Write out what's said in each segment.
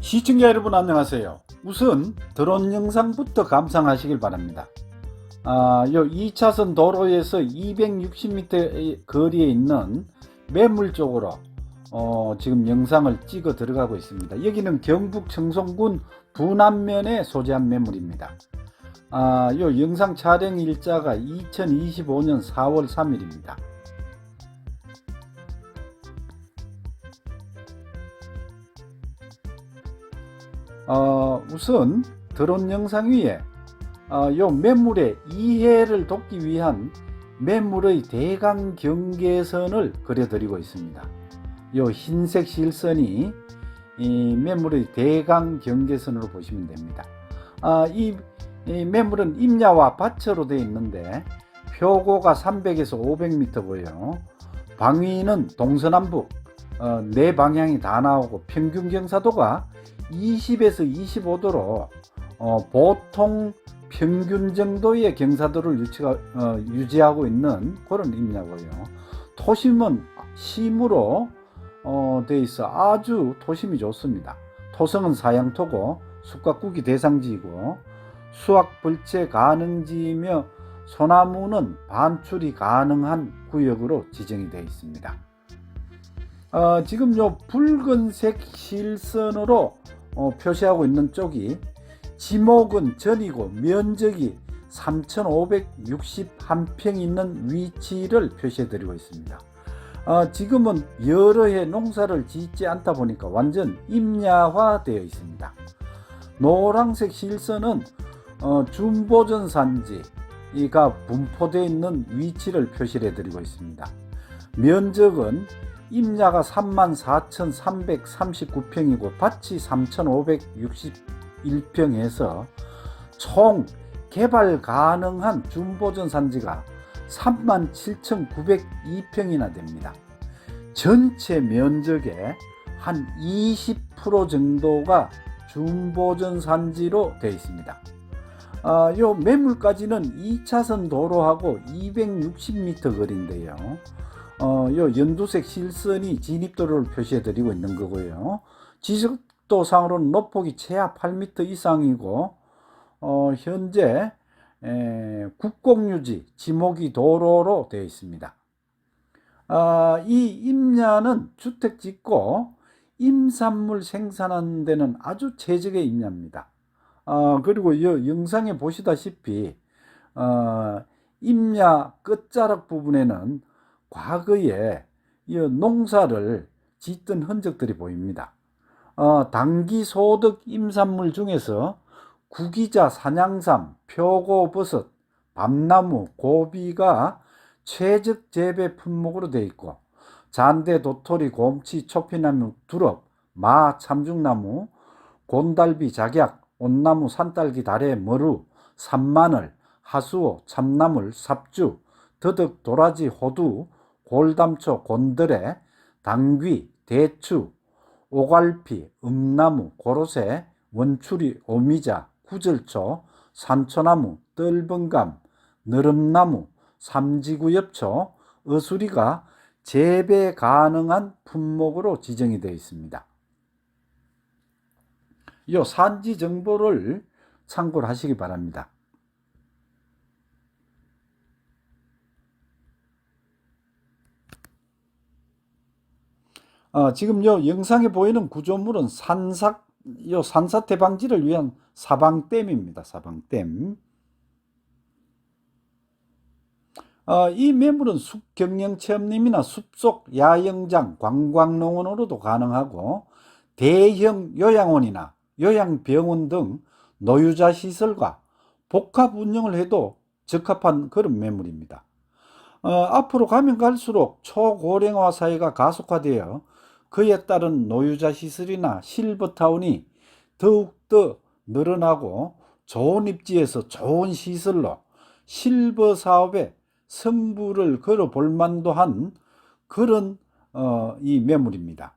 시청자 여러분 안녕하세요. 우선 드론 영상부터 감상하시길 바랍니다. 아, 요 2차선 도로에서 260m 거리에 있는 매물 쪽으로 어, 지금 영상을 찍어 들어가고 있습니다. 여기는 경북 청송군 부남면에 소재한 매물입니다. 아, 요 영상 촬영 일자가 2025년 4월 3일입니다. 어, 우선 드론 영상 위에 어, 요 매물의 이해를 돕기 위한 매물의 대강 경계선을 그려드리고 있습니다. 요 흰색 실선이 이 매물의 대강 경계선으로 보시면 됩니다. 아, 이, 이 매물은 임야와 밭으로 되어 있는데 표고가 300에서 500m 고요. 방위는 동서남북 어, 네 방향이 다 나오고 평균 경사도가 20에서 25도로 어, 보통 평균 정도의 경사도를 유치가, 어, 유지하고 있는 그런 임야고요. 토심은 심으로 어, 돼 있어 아주 토심이 좋습니다. 토성은 사양토고 숲과국이 대상지이고 수확 벌채 가능지이며 소나무는 반출이 가능한 구역으로 지정이 되어 있습니다. 어, 지금 요 붉은색 실선으로 어, 표시하고 있는 쪽이 지목은 전이고 면적이 3,561평 있는 위치를 표시해 드리고 있습니다. 어, 지금은 여러 해 농사를 짓지 않다 보니까 완전 임야화 되어 있습니다. 노란색 실선은 어, 준보전 산지가 분포되어 있는 위치를 표시해 드리고 있습니다. 면적은 임야가 34,339평이고 밭이 3,561평에서 총 개발 가능한 준보전 산지가 37,902평이나 됩니다. 전체 면적의 한 20% 정도가 준보전 산지로 되어 있습니다. 아, 요 매물까지는 2차선 도로하고 260m 거리인데요. 어, 요 연두색 실선이 진입도로를 표시해 드리고 있는 거고요. 지속도 상으로는 높폭이 최하 8m 이상이고 어, 현재 에, 국공유지 지목이 도로로 되어 있습니다. 아, 이 임야는 주택 짓고 임산물 생산하는 데는 아주 최적의 임야입니다. 아, 그리고 이 영상에 보시다시피 어, 임야 끝자락 부분에는 과거에 이 농사를 짓던 흔적들이 보입니다. 어, 단기 소득 임산물 중에서 구기자, 산양삼, 표고버섯, 밤나무, 고비가 최적 재배 품목으로 되어 있고 잔대, 도토리, 곰치, 초피나무, 두릅, 마, 참중나무, 곤달비, 작약, 온나무, 산딸기, 다래, 머루, 산마늘, 하수오, 참나물, 삽주, 더덕, 도라지, 호두, 골담초, 곤드레, 당귀, 대추, 오갈피, 음나무, 고로쇠, 원추리, 오미자, 구절초, 산초나무, 뜰번감, 너름나무, 삼지구엽초, 어수리가 재배 가능한 품목으로 지정이 되어 있습니다. 이 산지 정보를 참고를 하시기 바랍니다. 어, 지금 요 영상에 보이는 구조물은 산사, 요 산사태 방지를 위한 사방댐입니다. 사방댐. 어, 이 매물은 숲 경영 체험림이나 숲속 야영장, 관광농원으로도 가능하고 대형 요양원이나 요양병원 등 노유자 시설과 복합 운영을 해도 적합한 그런 매물입니다. 어, 앞으로 가면 갈수록 초고령화 사회가 가속화되어 그에 따른 노유자 시설이나 실버타운이 더욱더 늘어나고 좋은 입지에서 좋은 시설로 실버 사업에 성부를 걸어 볼 만도 한 그런 어, 이 매물입니다.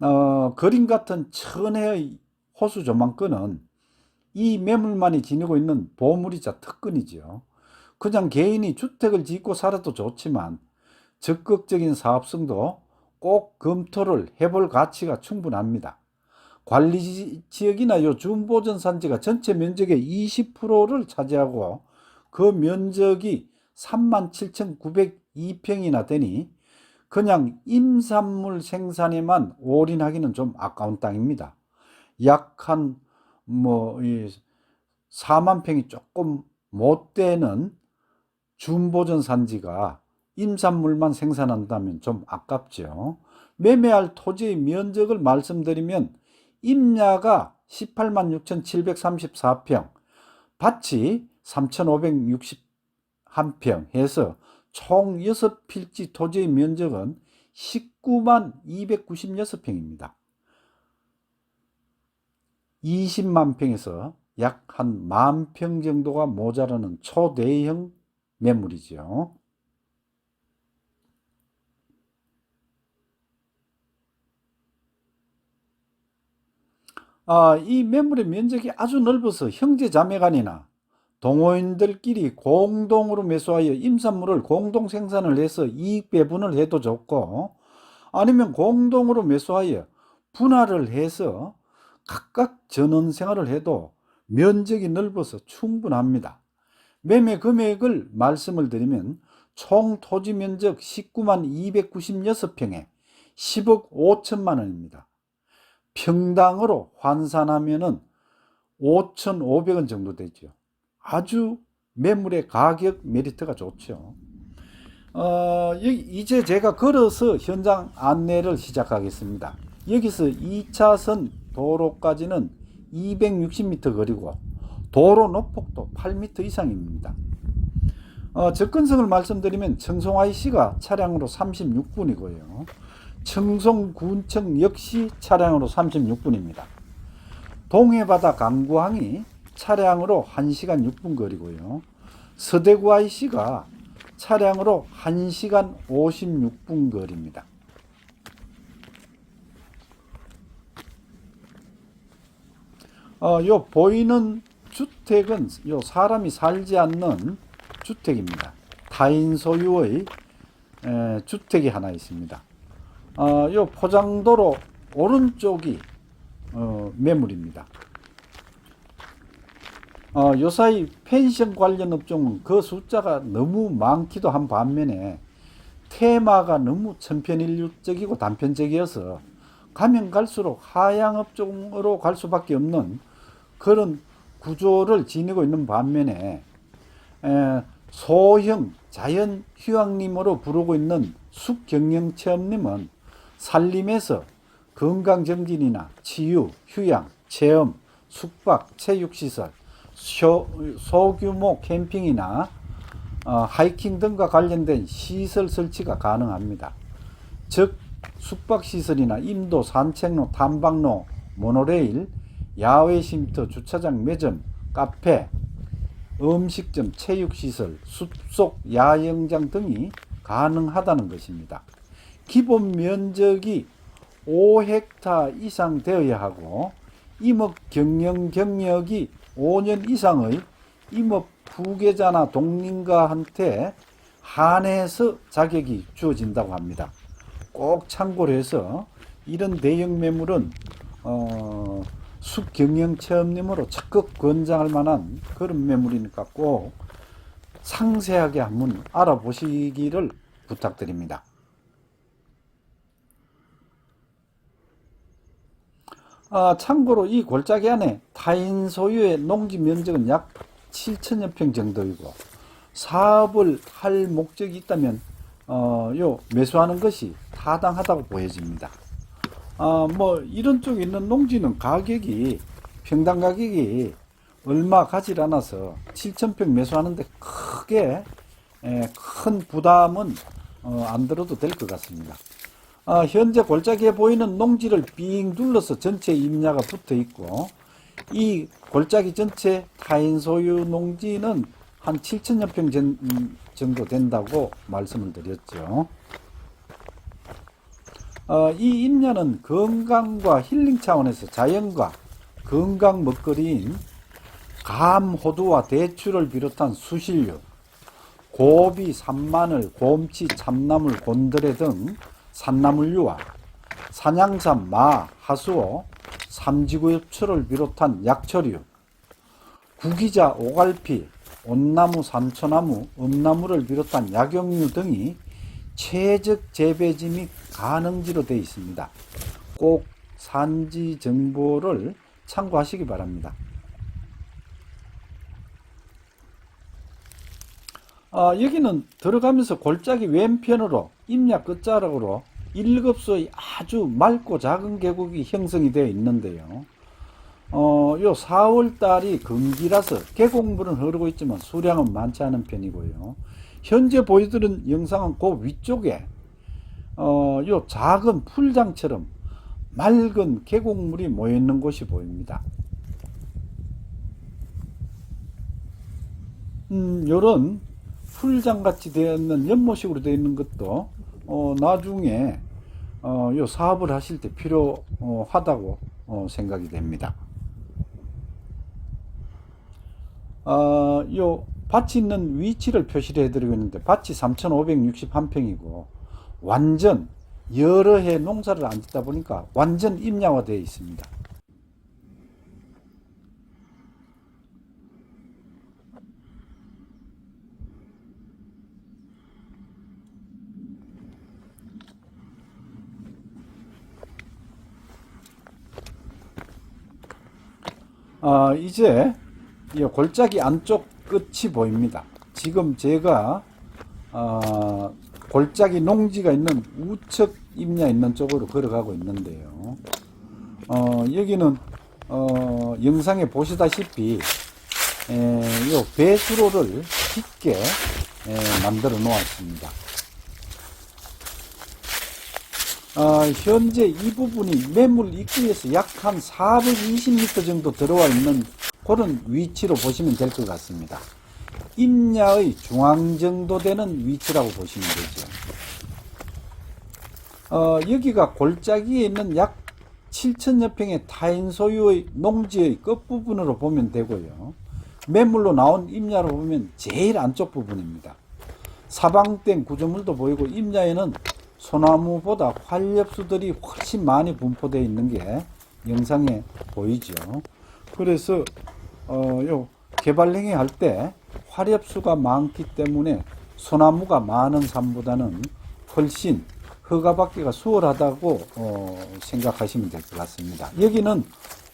어, 그림 같은 천혜의 호수 조망권은 이 매물만이 지니고 있는 보물이자 특권이지요. 그냥 개인이 주택을 짓고 살아도 좋지만 적극적인 사업성도 꼭 검토를 해볼 가치가 충분합니다. 관리 지- 지역이나 요 준보전 산지가 전체 면적의 20%를 차지하고 그 면적이 37,902평이나 되니 그냥 임산물 생산에만 올인하기는 좀 아까운 땅입니다. 약한 뭐 4만 평이 조금 못 되는 준보전 산지가 임산물만 생산한다면 좀 아깝죠. 매매할 토지의 면적을 말씀드리면 임야가 18만 6,734평, 밭이 3,561평 해서 총 6필지 토지의 면적은 19만 296평입니다. 20만 평에서 약 한 만 평 정도가 모자라는 초대형 매물이죠. 아, 이 매물의 면적이 아주 넓어서 형제 자매 간이나 동호인들끼리 공동으로 매수하여 임산물을 공동 생산을 해서 이익 배분을 해도 좋고 아니면 공동으로 매수하여 분할을 해서 각각 전원 생활을 해도 면적이 넓어서 충분합니다. 매매 금액을 말씀을 드리면 총 토지 면적 19만 296평에 10억 5천만 원입니다. 평당으로 환산하면은 5,500원 정도 되죠. 아주 매물의 가격 메리트가 좋죠. 어, 이제 제가 걸어서 현장 안내를 시작하겠습니다. 여기서 2차선 도로까지는 260m 거리고 도로 높폭도 8m 이상입니다. 어, 접근성을 말씀드리면 청송IC가 차량으로 36분이고요. 청송군청 역시 차량으로 36분입니다. 동해바다 강구항이 차량으로 1시간 6분 거리고요. 서대구 IC가 차량으로 1시간 56분 거리입니다. 어, 요 보이는 주택은 요 사람이 살지 않는 주택입니다. 타인 소유의 에, 주택이 하나 있습니다. 어, 요 포장도로 오른쪽이 어, 매물입니다. 어, 요 사이 펜션 관련 업종은 그 숫자가 너무 많기도 한 반면에 테마가 너무 천편일률적이고 단편적이어서 가면 갈수록 하향 업종으로 갈 수밖에 없는 그런 구조를 지니고 있는 반면에 에, 소형 자연 휴양림으로 부르고 있는 숙경영 체험님은 산림에서 건강 정진이나 치유, 휴양, 체험, 숙박, 체육시설, 소, 소규모 캠핑이나 어, 하이킹 등과 관련된 시설 설치가 가능합니다. 즉 숙박시설이나 임도, 산책로, 탐방로, 모노레일, 야외 쉼터, 주차장, 매점, 카페, 음식점, 체육시설, 숲속 야영장 등이 가능하다는 것입니다. 기본 면적이 5헥타 이상 되어야 하고 임업 경영 경력이 5년 이상의 임업 후계자나 동린가한테 한해서 자격이 주어진다고 합니다. 꼭 참고로 해서 이런 대형 매물은 어, 숙경영 체험님으로 적극 권장할 만한 그런 매물이니까 꼭 상세하게 한번 알아보시기를 부탁드립니다. 아, 참고로 이 골짜기 안에 타인 소유의 농지 면적은 약 7천여 평 정도이고 사업을 할 목적이 있다면 어, 요 매수하는 것이 타당하다고 보여집니다. 아, 뭐 이런 쪽에 있는 농지는 가격이 평당 가격이 얼마 가질 않아서 7천평 매수하는데 크게 에, 큰 부담은 어, 안 들어도 될 것 같습니다. 아, 현재 골짜기에 보이는 농지를 빙 둘러서 전체 임야가 붙어 있고 이 골짜기 전체 타인 소유 농지는 한 7천여 평 정도 된다고 말씀을 드렸죠. 어, 이 임야는 건강과 힐링 차원에서 자연과 건강 먹거리인 감, 호두와 대추를 비롯한 수실류, 고비, 산마늘, 곰치, 참나물, 곤드레 등 산나물류와 산양삼, 마, 하수오, 삼지구엽초를 비롯한 약초류, 구기자, 오갈피, 온나무, 삼초나무, 음나무를 비롯한 약용류 등이 최적 재배지 및 가능지로 되어 있습니다. 꼭 산지 정보를 참고하시기 바랍니다. 아, 여기는 들어가면서 골짜기 왼편으로 임야 끝자락으로 일급소의 아주 맑고 작은 계곡이 형성이 되어 있는데요. 어, 요 4월 달이 금기라서 계곡물은 흐르고 있지만 수량은 많지 않은 편이고요. 현재 보여드린 영상은 그 위쪽에 어, 요 작은 풀장처럼 맑은 계곡물이 모여 있는 곳이 보입니다. 음, 요런 풀장 같이 되어 있는 연못식으로 되어 있는 것도 어, 나중에 어, 요 사업을 하실 때 필요하다고 어, 생각이 됩니다. 어, 요 밭이 있는 위치를 표시를 해드리고 있는데 밭이 3,561평이고 완전 여러 해 농사를 안 짓다 보니까 완전 임야화되어 있습니다. 아, 이제 이 골짜기 안쪽 끝이 보입니다. 지금 제가 어, 골짜기 농지가 있는 우측 임야 있는 쪽으로 걸어가고 있는데요. 어, 여기는 어, 영상에 보시다시피 에, 요 배수로를 깊게 에, 만들어 놓았습니다. 어, 현재 이 부분이 매물 입구에서 약 한 420m 정도 들어와 있는 그런 위치로 보시면 될 것 같습니다. 임야의 중앙 정도 되는 위치라고 보시면 되죠. 어, 여기가 골짜기에 있는 약 7천여 평의 타인 소유의 농지의 끝부분으로 보면 되고요. 매물로 나온 임야로 보면 제일 안쪽 부분입니다. 사방댐 구조물도 보이고 임야에는 소나무보다 활엽수들이 훨씬 많이 분포되어 있는 게 영상에 보이죠. 그래서 어, 요 개발행위 할 때 활엽수가 많기 때문에 소나무가 많은 산보다는 훨씬 허가받기가 수월하다고 어, 생각하시면 될 것 같습니다. 여기는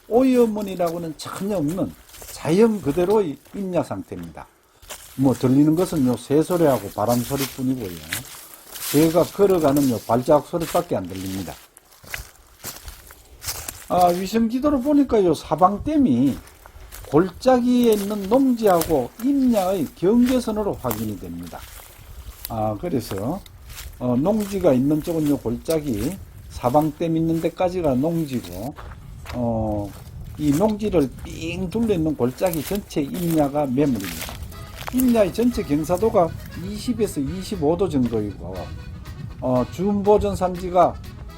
오염원이라고는 전혀 없는 자연 그대로의 임야 상태입니다. 뭐 들리는 것은 요 새소리하고 바람 소리뿐이고요. 제가 걸어가는 요 발자국 소리밖에 안 들립니다. 아, 위성 지도로 보니까 요 사방댐이 골짜기에 있는 농지하고 임야의 경계선으로 확인이 됩니다. 아, 그래서 어, 농지가 있는 쪽은 요 골짜기, 사방댐 있는 데까지가 농지고, 어, 이 농지를 삥 둘러 있는 골짜기 전체 임야가 매물입니다. 임야의 전체 경사도가 20에서 25도 정도이고, 어, 준보전 산지가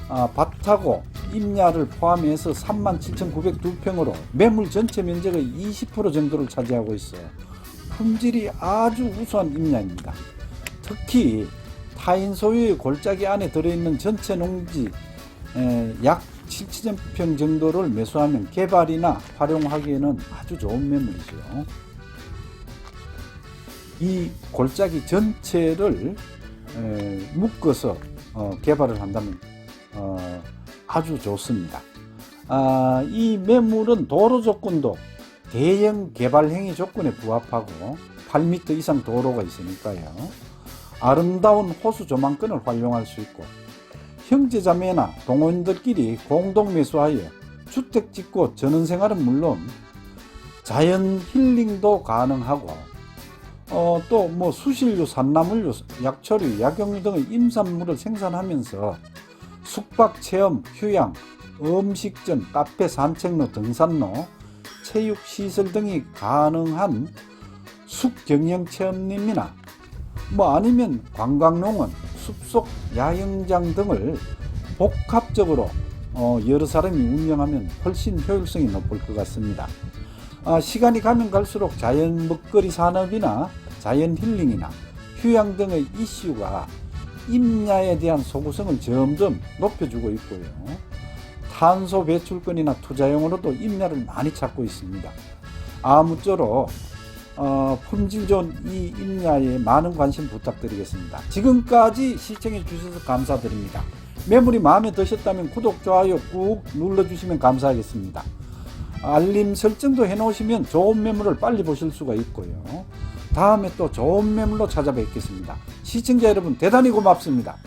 아, 밭하고 임야를 포함해서 37,902평으로 매물 전체 면적의 20% 정도를 차지하고 있어요. 품질이 아주 우수한 임야입니다. 특히 타인 소유의 골짜기 안에 들어있는 전체 농지 에, 약 7천 평 정도를 매수하면 개발이나 활용하기에는 아주 좋은 매물이죠. 이 골짜기 전체를 에, 묶어서 어, 개발을 한다면 어, 아주 좋습니다. 아, 이 매물은 도로 조건도 대형 개발 행위 조건에 부합하고 8m 이상 도로가 있으니까요. 아름다운 호수 조망권을 활용할 수 있고 형제자매나 동호인들끼리 공동 매수하여 주택 짓고 전원생활은 물론 자연 힐링도 가능하고 어, 또 뭐 수실류, 산나물류, 약초류, 약용류 등의 임산물을 생산하면서 숙박 체험, 휴양, 음식점, 카페, 산책로, 등산로, 체육 시설 등이 가능한 숙경영 체험림이나 뭐 아니면 관광농원, 숲속 야영장 등을 복합적으로 어, 여러 사람이 운영하면 훨씬 효율성이 높을 것 같습니다. 아, 시간이 가면 갈수록 자연 먹거리 산업이나 자연 힐링이나 휴양 등의 이슈가 임야에 대한 소구성을 점점 높여주고 있고요. 탄소 배출권이나 투자용으로도 임야를 많이 찾고 있습니다. 아무쪼록 어, 품질 좋은 이 임야에 많은 관심 부탁드리겠습니다. 지금까지 시청해 주셔서 감사드립니다. 매물이 마음에 드셨다면 구독, 좋아요 꾹 눌러주시면 감사하겠습니다. 알림 설정도 해 놓으시면 좋은 매물을 빨리 보실 수가 있고요. 다음에 또 좋은 매물로 찾아뵙겠습니다. 시청자 여러분 대단히 고맙습니다.